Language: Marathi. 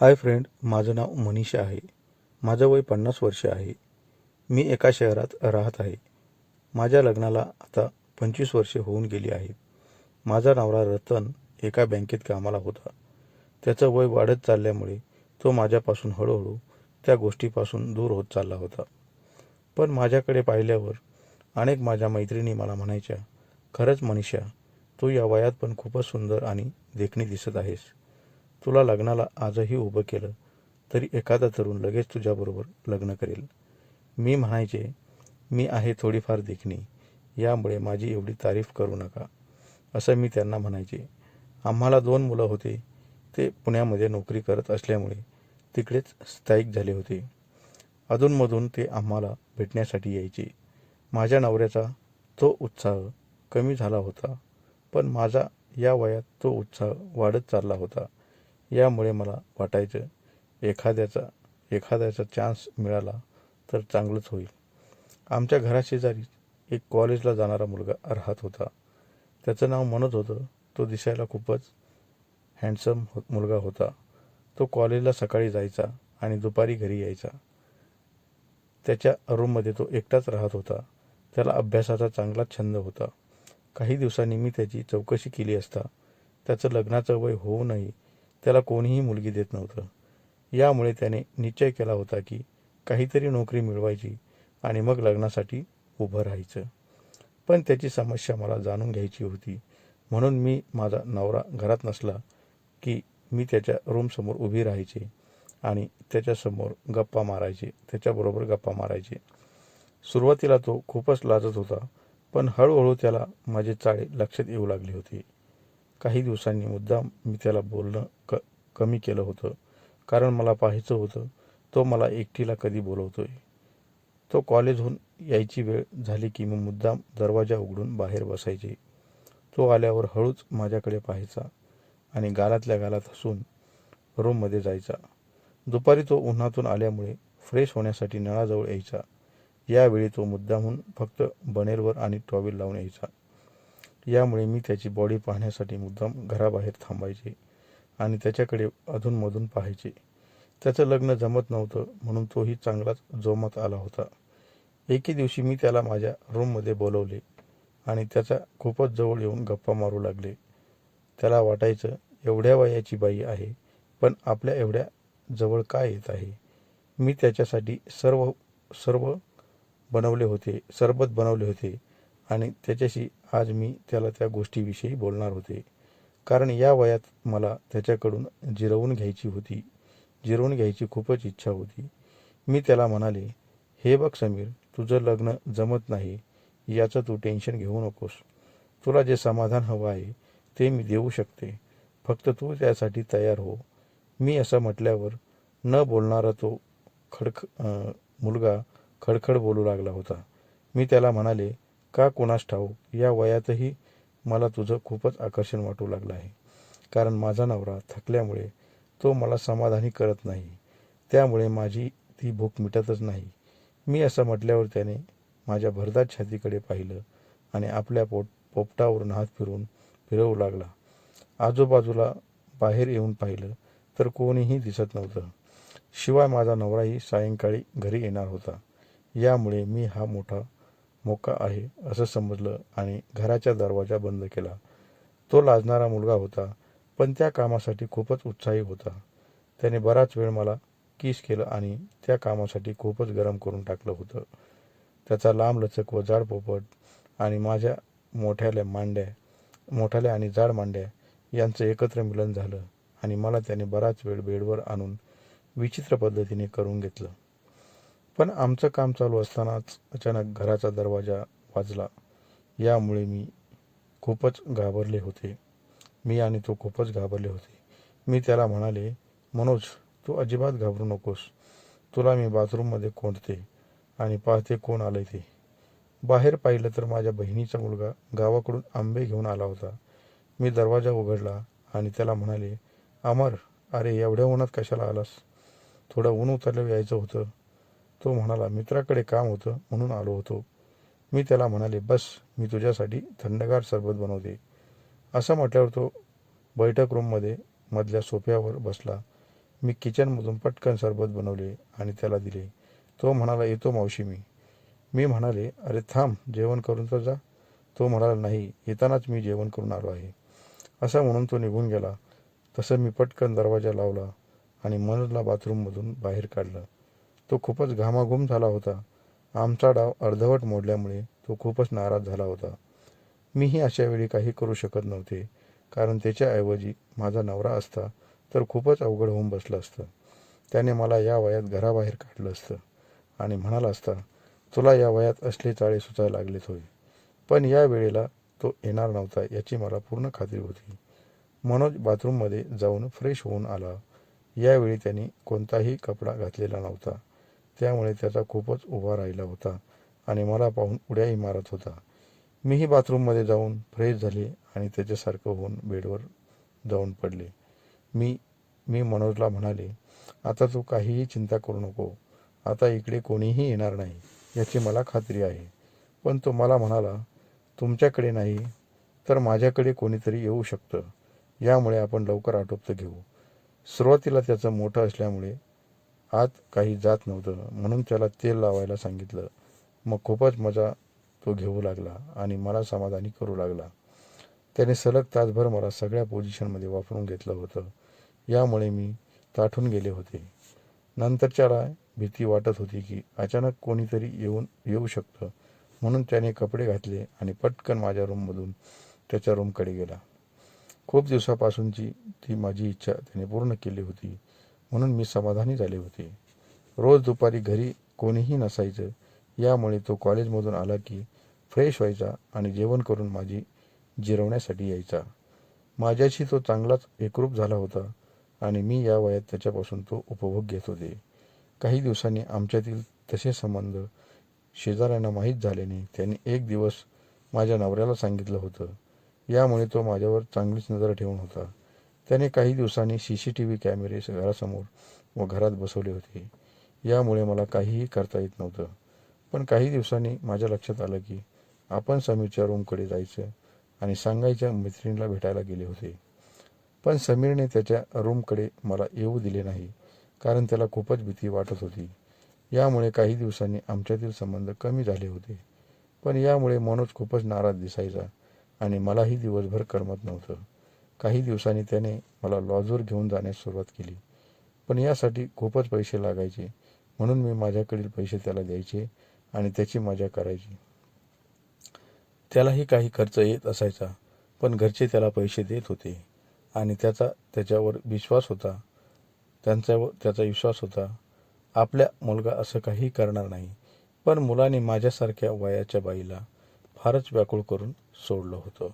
हाय फ्रेंड माझं नाव मनीषा आहे. माझं वय पन्नास वर्ष आहे. मी एका शहरात राहत आहे. माझ्या लग्नाला आता पंचवीस वर्षे होऊन गेली आहेत. माझा नवरा रतन एका बँकेत कामाला होता. त्याचं वय वाढत चालल्यामुळे तो माझ्यापासून हळूहळू त्या गोष्टीपासून दूर होत चालला होता. पण माझ्याकडे पाहिल्यावर अनेक माझ्या मैत्रिणी मला म्हणायच्या खरंच मनीषा तू या वयात पण खूपच सुंदर आणि देखणी दिसत आहेस. तुला लग्नाला आजही उभं केलं तरी एखादा तरुण लगेच तुझ्याबरोबर लग्न करेल. मी म्हणायचे मी आहे थोडीफार देखणी यामुळे माझी एवढी तारीफ करू नका. असं मी त्यांना म्हणायचे. आम्हाला दोन मुलं होते. ते पुण्यामध्ये नोकरी करत असल्यामुळे तिकडेच स्थायिक झाले होते. अधूनमधून ते आम्हाला भेटण्यासाठी यायचे. माझ्या नवऱ्याचा तो उत्साह कमी झाला होता पण माझा या वयात तो उत्साह वाढत चालला होता. यामुळे मला वाटायचं एखाद्याचा एखाद्याचा चान्स मिळाला तर चांगलंच होईल. आमच्या घराशेजारी एक कॉलेजला जाणारा मुलगा राहत होता. त्याचं नाव मनोज होतं. तो दिसायला खूपच हँडसम हो मुलगा होता. तो कॉलेजला सकाळी जायचा आणि दुपारी घरी यायचा. त्याच्या रूममध्ये तो एकटाच राहत होता. त्याला अभ्यासाचा चांगला छंद होता. काही दिवसांनी मी त्याची चौकशी केली असता. त्याचं लग्नाचं वय होऊनही त्याला कोणीही मुलगी देत नव्हतं. यामुळे त्याने निश्चय केला होता की काहीतरी नोकरी मिळवायची आणि मग लग्नासाठी उभं राहायचं. पण त्याची समस्या मला जाणून घ्यायची होती. म्हणून मी माझा नवरा घरात नसला की मी त्याच्या रूमसमोर उभी राहायचे आणि त्याच्यासमोर गप्पा मारायचे त्याच्याबरोबर गप्पा मारायचे. सुरुवातीला तो खूपच लाजत होता पण हळूहळू त्याला माझे चाळे लक्षात येऊ लागले होते. काही दिवसांनी मुद्दाम मी त्याला बोलणं क कमी केलं होतं. कारण मला पाहायचं होतं तो मला एकटीला कधी बोलवतो आहे तो कॉलेजहून यायची वेळ झाली की मी मुद्दाम दरवाजा उघडून बाहेर बसायचे. तो आल्यावर हळूच माझ्याकडे पाहायचा आणि गालातल्या गालात हसून रूममध्ये जायचा. दुपारी तो उन्हातून आल्यामुळे फ्रेश होण्यासाठी नळाजवळ यायचा. यावेळी तो मुद्दामहून फक्त बनेलवर आणि टॉवेल लावून यायचा. यामुळे मी त्याची बॉडी पाहण्यासाठी मुद्दाम घराबाहेर थांबायचे आणि त्याच्याकडे अधूनमधून पाहायचे. त्याचं लग्न जमत नव्हतं म्हणून तोही चांगलाच जोमात आला होता. एके दिवशी मी त्याला माझ्या रूममध्ये बोलवले आणि त्याचा खूपच जवळ येऊन गप्पा मारू लागले. त्याला वाटायचं एवढ्या वयाची बाई आहे पण आपल्या एवढ्या जवळ काय येत आहे? मी त्याच्यासाठी सर्व सर्व बनवले होते सरबत बनवले होते आणि त्याच्याशी आज मी त्याला त्या गोष्टीविषयी बोलणार होते. कारण या वयात मला त्याच्याकडून जिरवून घ्यायची होती. जिरवून घ्यायची खूपच इच्छा होती. मी त्याला म्हणाले हे बघ समीर तुझं लग्न जमत नाही. याचं तू टेन्शन घेऊ नकोस. तुला जे समाधान हवं आहे ते मी देऊ शकते. फक्त तू त्यासाठी तयार हो. मी असं म्हटल्यावर न बोलणारा तो खडख मुलगा खडखड बोलू लागला होता. मी त्याला म्हणाले का कोणास ठाऊक या वयातही मला तुझं खूपच आकर्षण वाटू लागलं आहे. कारण माझा नवरा थकल्यामुळे तो मला समाधानी करत नाही. त्यामुळे माझी ती भूक मिटतच नाही. मी असं म्हटल्यावर त्याने माझ्या भरदार छातीकडे पाहिलं आणि आपल्या पोट पोपटावरून हात फिरून फिरवू लागला. आजूबाजूला बाहेर येऊन पाहिलं तर कोणीही दिसत नव्हतं. शिवाय माझा नवराही सायंकाळी घरी येणार होता. यामुळे मी हा मोठा मोका आहे असं समजलं आणि घराचा दरवाजा बंद केला. तो लाजणारा मुलगा होता पण त्या कामासाठी खूपच उत्साही होता. त्याने बराच वेळ मला किस केलं आणि त्या कामासाठी खूपच गरम करून टाकलं होतं. त्याचा लांबलचक व जाड पोपट आणि माझ्या मोठ्याल्या मांड्या मोठ्याल्या आणि जाड मांड्या यांचं एकत्र मिलन झालं आणि मला त्याने बराच वेळ बेडवर आणून विचित्र पद्धतीने करून घेतलं. पण आमचं काम चालू असतानाच अचानक घराचा दरवाजा वाजला. यामुळे मी खूपच घाबरले होते. मी आणि तो खूपच घाबरले होते. मी त्याला म्हणाले मनोज तू अजिबात घाबरू नकोस. तुला मी बाथरूममध्ये कोंडते आणि पाहते कोण आलंय ते. बाहेर पाहिलं तर माझ्या बहिणीचा मुलगा गावाकडून आंबे घेऊन आला होता. मी दरवाजा उघडला आणि त्याला म्हणाले अमर अरे एवढ्या उन्हात कशाला आलास? थोडं ऊन उतरल्यावर यायचं होतं. तो म्हणाला मित्राकडे काम होतं म्हणून आलो होतो. मी त्याला म्हणाले बस मी तुझ्यासाठी थंडगार सरबत बनवते. असं म्हटल्यावर तो बैठक रूममध्ये मधल्या सोफ्यावर बसला. मी किचनमधून पटकन सरबत बनवले आणि त्याला दिले. तो म्हणाला येतो मावशी मी. मी म्हणाले अरे थांब जेवण करून तर जा. तो म्हणाला नाही येतानाच मी जेवण करून आलो आहे. असं म्हणून तो निघून गेला. तसं मी पटकन दरवाजा लावला आणि मनोजला बाथरूममधून बाहेर काढलं. तो खूपच घामाघूम झाला होता. आमचा डाव अर्धवट मोडल्यामुळे तो खूपच नाराज झाला होता. मीही अशा वेळी काही करू शकत नव्हते. कारण त्याच्याऐवजी माझा नवरा असता तर खूपच अवघड होऊन बसलं असतं. त्याने मला या वयात घराबाहेर काढलं असतं. आणि म्हणाला असता तुला या वयात असले चाळे सुचायला लागलेत होय. पण या वेळेला तो येणार नव्हता याची मला पूर्ण खात्री होती. मनोज बाथरूममध्ये जाऊन फ्रेश होऊन आला. यावेळी त्यांनी कोणताही कपडा घातलेला नव्हता. त्यामुळे त्याचा खूपच उभा राहिला होता आणि मला पाहून उड्याही मारत होता. मीही बाथरूममध्ये जाऊन फ्रेश झाले आणि त्याच्यासारखं होऊन बेडवर जाऊन पडले. मी मी मनोजला म्हणाले आता तू काहीही चिंता करू नको. आता इकडे कोणीही येणार नाही याची मला खात्री आहे. पण तो मला म्हणाला तुमच्याकडे नाही तर माझ्याकडे कोणीतरी येऊ शकतं. यामुळे आपण लवकर आटोपतं घेऊ. सुरुवातीला त्याचं मोठं असल्यामुळे आत काही जात नव्हतं. म्हणून त्याला तेल लावायला सांगितलं. मग खूपच मजा तो घेऊ लागला आणि मला समाधानी करू लागला. त्याने सलग तासभर मला सगळ्या पोझिशनमध्ये वापरून घेतलं होतं. यामुळे मी ताठून गेले होते. नंतरच्याला भीती वाटत होती की अचानक कोणीतरी येऊन येऊ शकतं. म्हणून त्याने कपडे घातले आणि पटकन माझ्या रूममधून त्याच्या रूमकडे गेला. खूप दिवसापासूनची ती माझी इच्छा त्याने पूर्ण केली होती. म्हणून मी समाधानी झाले होते. रोज दुपारी घरी कोणीही नसायचं. यामुळे तो कॉलेजमधून आला की फ्रेश व्हायचा आणि जेवण करून माझी जिरवण्यासाठी यायचा. माझ्याशी तो चांगलाच एकरूप झाला होता आणि मी या वयात त्याच्यापासून तो उपभोग घेत होते. काही दिवसांनी आमच्यातील तसे संबंध शेजाऱ्यांना माहीत झाल्याने त्यांनी एक दिवस माझ्या नवऱ्याला सांगितलं होतं. यामुळे तो माझ्यावर चांगलीच नजर ठेवून होता. त्याने काही दिवसांनी सी सी टी व्ही कॅमेरे घरासमोर व घरात बसवले होते. यामुळे मला काहीही करता येत नव्हतं. पण काही दिवसांनी माझ्या लक्षात आलं की आपण समीरच्या रूमकडे जायचं आणि सांगायच्या मैत्रिणीला भेटायला गेले होते. पण समीरने त्याच्या रूमकडे मला येऊ दिले नाही कारण त्याला खूपच भीती वाटत होती. यामुळे काही दिवसांनी आमच्यातील संबंध कमी झाले होते. पण यामुळे मनोज खूपच नाराज दिसायचा आणि मलाही दिवसभर करमत नव्हतं. काही दिवसांनी त्याने मला लॉजवर घेऊन जाण्यास सुरुवात केली. पण यासाठी खूपच पैसे लागायचे. म्हणून मी माझ्याकडील पैसे त्याला द्यायचे आणि त्याची मजा करायची. त्यालाही काही खर्च येत असायचा पण घरचे त्याला पैसे देत होते आणि त्याचा त्याच्यावर विश्वास होता. त्यांच्यावर त्याचा विश्वास होता आपल्या मुलगा असं काही करणार नाही पण मुलाने माझ्यासारख्या वयाच्या बाईला फारच व्याकुळ करून सोडलं होतं.